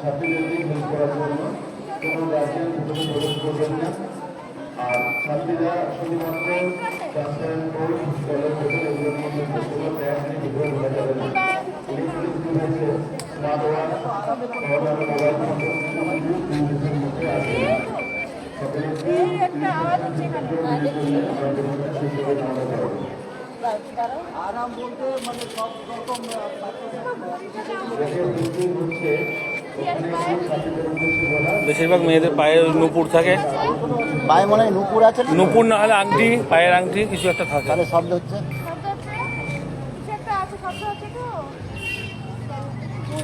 ছাত্রীদেরকে help করার জন্য কোনো গার্জিয়ান ভেতরে প্রবেশ করবেন না আর ছাত্রীরা শুধুমাত্র বেশিরভাগ মেয়েদের পায়ে নুপুর থাকে। পায়ে মনে হয় নুপুর আছে? নুপুর না হলে আংটি পায়ের আংটি কিছু একটা থাকে। তাহলে শব্দ হচ্ছে? শব্দ হচ্ছে? কিছু একটা আছে শব্দ হচ্ছে তো দিদি এখানে শব্দ হচ্ছে দেখি